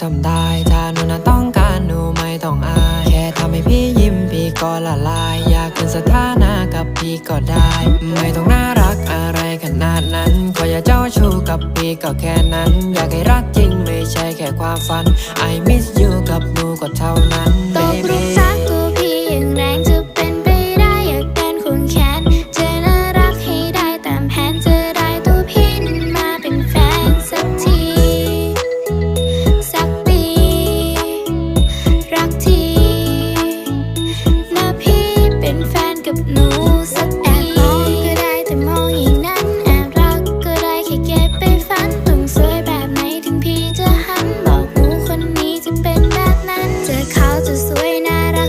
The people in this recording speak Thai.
จำได้ถ้าหนูนั้ต้องการหนูไม่ต้องอาย แค่ทำให้พี่ยิ้มพี่ก็ละลาย อยากเป็นสถานะกับพี่ก็ได้ ไม่ต้องน่ารักอะไรขนาดนั้นขออย่าเจ้าชู้กับพี่ก็แค่นั้น อยากให้รักจริงไม่ใช่แค่ความฝัน I miss you กับหนูก็เท่านั้น up, no